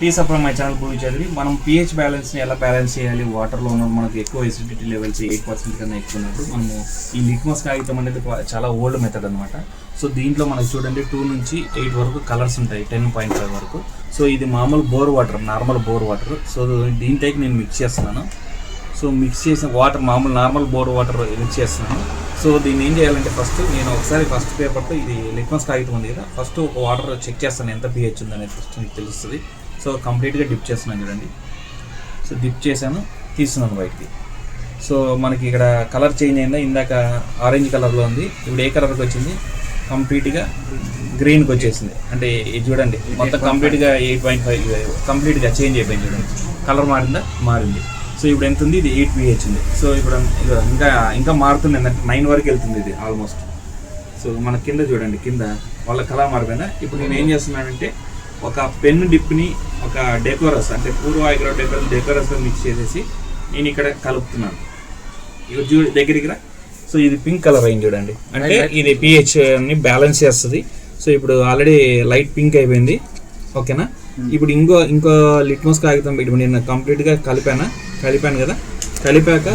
Please అప్పుడు my channel గురించి చదివి మనం పిహెచ్ బ్యాలెన్స్ని ఎలా బ్యాలెన్స్ చేయాలి? వాటర్లో ఉన్నప్పుడు మనకు ఎక్కువ ఎసిడిటీ లెవెల్స్ ఎయిట్ పర్సెంట్ కన్నా ఎక్కువ ఉన్నప్పుడు మనము ఈ లిక్మస్ కాగితం అనేది చాలా ఓల్డ్ మెథడ్ అనమాట సో దీంట్లో మనకి చూడండి టూ నుంచి ఎయిట్ వరకు కలర్స్ ఉంటాయి టెన్ పాయింట్ ఫైవ్ వరకు. సో ఇది మామూలు bore water normal bore water so దీంట్లోకి నేను మిక్స్ చేస్తున్నాను. సో మిక్స్ చేసిన వాటర్ మామూలు నార్మల్ బోర్ వాటర్ మిక్స్ చేస్తున్నాను. సో దీన్ని ఏం చేయాలంటే ఫస్ట్ నేను ఒకసారి ఫస్ట్ పేపర్తో ఇది లిక్మస్ కాగితం ఉంది కదా ఫస్ట్ ఒక వాటర్ చెక్ చేస్తాను ఎంత పిహెచ్ ఉందనేది ఫస్ట్ మీకు తెలుస్తుంది. సో కంప్లీట్గా డిప్ చేస్తున్నాను చూడండి. సో డిప్ చేశాను తీస్తున్నాను బయటికి సో మనకి ఇక్కడ కలర్ చేంజ్ అయిందా? ఇందాక ఆరెంజ్ కలర్లో ఉంది. ఇప్పుడు ఏ కలర్కి వచ్చింది? కంప్లీట్గా గ్రీన్కి వచ్చేసింది. అంటే ఇది చూడండి మొత్తం కంప్లీట్గా ఎయిట్ పాయింట్ ఫైవ్ కంప్లీట్గా చేంజ్ అయిపోయింది చూడండి. కలర్ మారిందా? మారింది. సో ఇప్పుడు ఎంత ఉంది? ఇది ఎయిట్ పిహెచ్ ఉంది. సో ఇప్పుడు ఇంకా ఇంకా మారుతుంది. ఏంటంటే నైన్ వరకు వెళ్తుంది ఇది ఆల్మోస్ట్. సో మన కింద చూడండి కింద వాళ్ళ కలర్ మారిపోయినా ఇప్పుడు నేను ఏం చేస్తున్నానంటే ఒక పెన్ డిప్ని ఒక డెకోరస్ అంటే పూర్వ అగ్రో డెకోరస్ డెకోరస్తో మిక్స్ చేసేసి నేను ఇక్కడ కలుపుతున్నాను. ఇవి చూ దగ్గరికి రా. సో ఇది పింక్ కలర్ అయింది చూడండి. అంటే ఇది పిహెచ్ని బ్యాలెన్స్ చేస్తుంది. సో ఇప్పుడు ఆల్రెడీ లైట్ పింక్ అయిపోయింది. ఓకేనా? ఇప్పుడు ఇంకో ఇంకో లిట్మస్ కాగితం ఇప్పుడు నేను కంప్లీట్గా కలిపాను? కలిపాను కదా? కలిపాక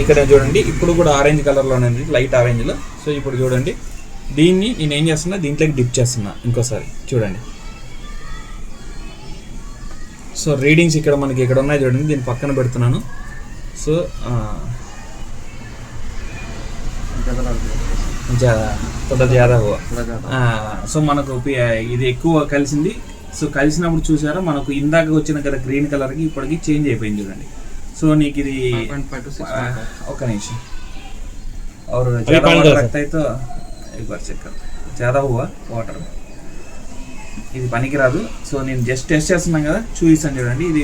ఇక్కడ చూడండి ఇప్పుడు కూడా ఆరెంజ్ కలర్లోనే ఉంది లైట్ ఆరెంజ్లో సో ఇప్పుడు చూడండి దీన్ని నేను ఏం చేస్తున్నా దీంట్లోకి డిప్ చేస్తున్నా ఇంకోసారి. చూడండి. సో రీడింగ్స్ ఇక్కడ మనకి ఇక్కడ ఉన్నాయి చూడండి దీన్ని పక్కన పెడుతున్నాను సో ఆ, ज़्यादा थोड़ा ज़्यादा हुआ ఆ, సో మనకు పి- ఇది ఎక్కువ కలిసింది సో కలిసినప్పుడు చూసారా మనకు ఇందాక వచ్చిన కదా గ్రీన్ కలర్కి ఇప్పటికి చేంజ్ అయిపోయింది చూడండి సో నీకు ఇది ఆ, ఒక్క నిమిషం और ज़्यादा वाटर लगता है तो एक बार चेक कर ज़्यादा हुआ వాటర్ ఇది పనికిరాదు. సో నేను జస్ట్ టెస్ట్ చేస్తున్నాను కదా చూపిస్తాను చూడండి. ఇది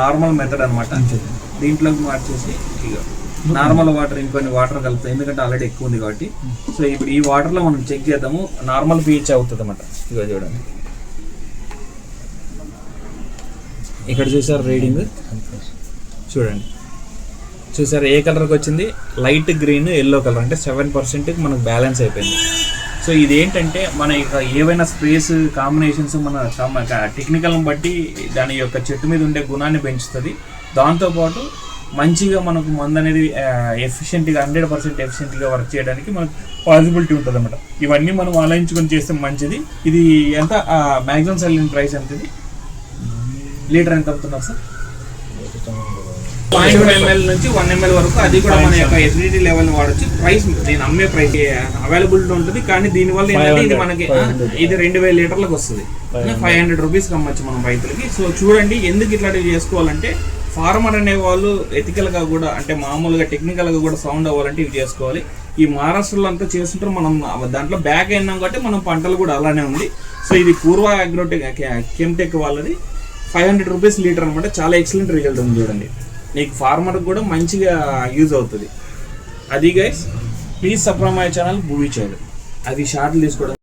నార్మల్ మెథడ్ అనమాట దీంట్లోకి మార్చేసి ఇక నార్మల్ వాటర్ ఇంకొన్ని వాటర్ కలుపుతాం. ఎందుకంటే ఆల్రెడీ ఎక్కువ ఉంది కాబట్టి. సో ఇప్పుడు ఈ వాటర్లో మనం చెక్ చేద్దాము. నార్మల్ పీహెచ్ అవుతుంది అనమాట ఇక చూడండి. ఇక్కడ చూసారు రీడింగ్ చూడండి. చూసారు ఏ కలర్కి వచ్చింది? లైట్ గ్రీన్ ఎల్లో కలర్ అంటే సెవెన్ పర్సెంట్ మనకు బ్యాలెన్స్ అయిపోయింది. సో ఇది ఏంటంటే మన యొక్క ఏవైనా స్ప్రేస్ కాంబినేషన్స్ మన టెక్నికల్ని బట్టి దాని యొక్క చెట్టు మీద ఉండే గుణాన్ని పెంచుతుంది. దాంతోపాటు మంచిగా మనకు మందు అనేది ఎఫిషియెంట్గా హండ్రెడ్ పర్సెంట్ ఎఫిషియెంట్గా వర్క్ చేయడానికి మనకు పాసిబిలిటీ ఉంటుంది అనమాట ఇవన్నీ మనం ఆలోచించుకొని చేస్తే మంచిది. ఇది ఎంత? మ్యాక్సిమం సెల్లింగ్ ప్రైస్ ఎంత ఇది లీటర్ ఎంత అవుతున్నారు సార్? పాయింట్ ఎంఎల్ నుంచి వన్ ఎంఎల్ వరకు అది కూడా మన యొక్క ఎసిడిటీ లెవెల్ వాడచ్చు. ప్రైస్ నేను అమ్మే ప్రైస్. అవైలబిలిటీ ఉంటుంది కానీ దీనివల్ల ఏంటంటే ఇది మనకి ఇది రెండు వేల లీటర్లకు వస్తుంది. Five hundred. రూపీస్ అమ్మచ్చు మనం రైతులకి. సో చూడండి ఎందుకు ఇట్లాంటివి చేసుకోవాలంటే ఫార్మర్ అనే వాళ్ళు ethical గా కూడా అంటే మామూలుగా technical గా కూడా సౌండ్ అవ్వాలంటే ఇవి చేసుకోవాలి. ఈ మహారాష్ట్రలో అంతా చేస్తుంటారు మనం దాంట్లో బ్యాక్ అయినాం కాబట్టి మనం పంటలు కూడా అలానే ఉంది. సో ఇది పూర్వ అగ్రోటెక్ కెమ్టెక్ వాళ్ళది. ఫైవ్ హండ్రెడ్ రూపీస్ లీటర్ అనమాట చాలా ఎక్సలెంట్ రిజల్ట్ ఉంది చూడండి. నీకు ఫార్మర్కి కూడా మంచిగా యూజ్ అవుతుంది. అది guys please subscribe my channel భూమి చేయడం అది షార్ట్లు తీసుకోవడం